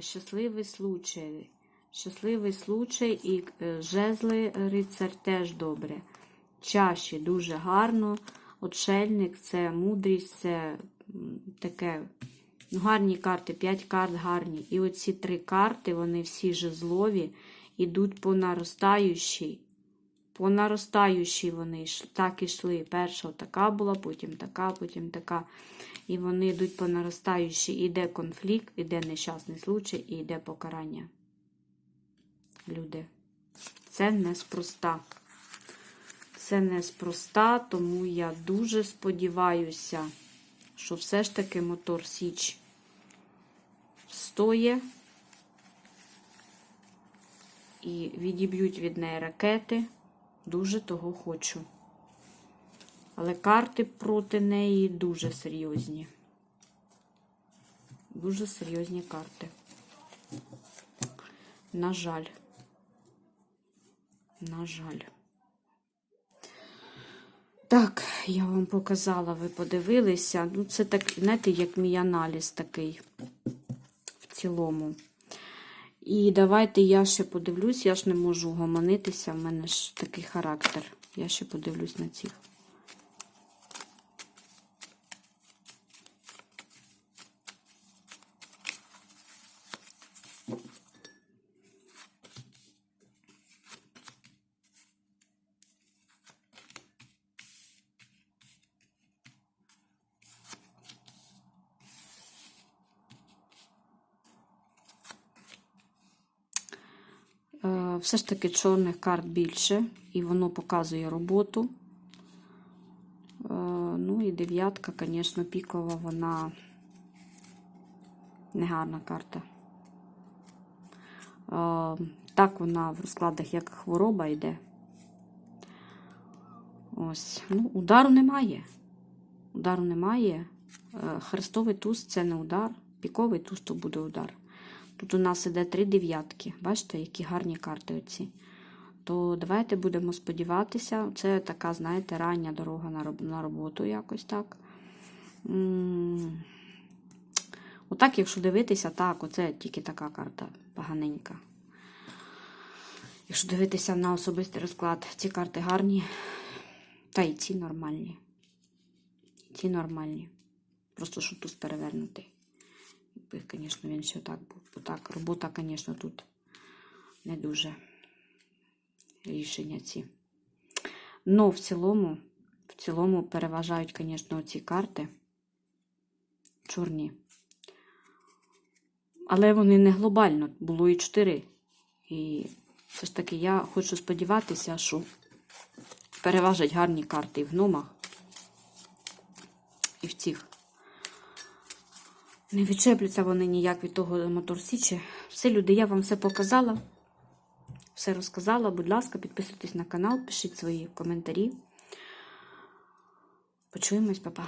щасливий случай. Щасливий случай і е, жезли рицар теж добре. Чаші дуже гарно. Отшельник це мудрість, це таке. Ну, гарні карти, 5 карт гарні. І оці три карти, вони всі жезлові, ідуть по наростаючій. По наростаючій вони так ішли. Перша така була, потім така, потім така. І вони йдуть по наростаючій. Іде конфлікт, іде нещасний случай і йде покарання. Люди. Це неспроста. Це неспроста, тому я дуже сподіваюся, що все ж таки мотор Січ стоє і відіб'ють від неї ракети. Дуже того хочу. Але карти проти неї дуже серйозні. Дуже серйозні карти. На жаль. На жаль. Так, я вам показала, ви подивилися. Ну, це так, знаєте, як мій аналіз такий в цілому. І давайте я ще подивлюсь, я ж не можу гомонитися, в мене ж такий характер. Я ще подивлюсь на цих. Все ж таки чорних карт більше, і воно показує роботу. Е, Ну і дев'ятка, звісно, пікова, вона негарна карта. Е, Так вона в розкладах як хвороба йде. Ось. Ну, удару немає. Удару немає. Е, Хрестовий туз це не удар. Піковий туз то буде удар. Тут у нас іде три дев'ятки. Бачите, які гарні карти оці. То давайте будемо сподіватися. Це така, знаєте, рання дорога на роботу якось так. Отак, якщо дивитися, так, оце тільки така карта поганенька. Якщо дивитися на особистий розклад, ці карти гарні, та й ці нормальні. Ці нормальні. Просто що тут перевернутий. Якби, звісно, він ще так був. Бо так, робота, звісно, тут не дуже рішення ці. Ну, в цілому, в цілому переважають, звісно, ці карти чорні. Але вони не глобально, було і чотири. І все ж таки я хочу сподіватися, що переважать гарні карти і в гномах, і в цих. Не відчепляться вони ніяк від того мотор Січі. Все, люди, я вам все показала. Все розказала. Будь ласка, підписуйтесь на канал, пишіть свої коментарі. Почуємось, па-па.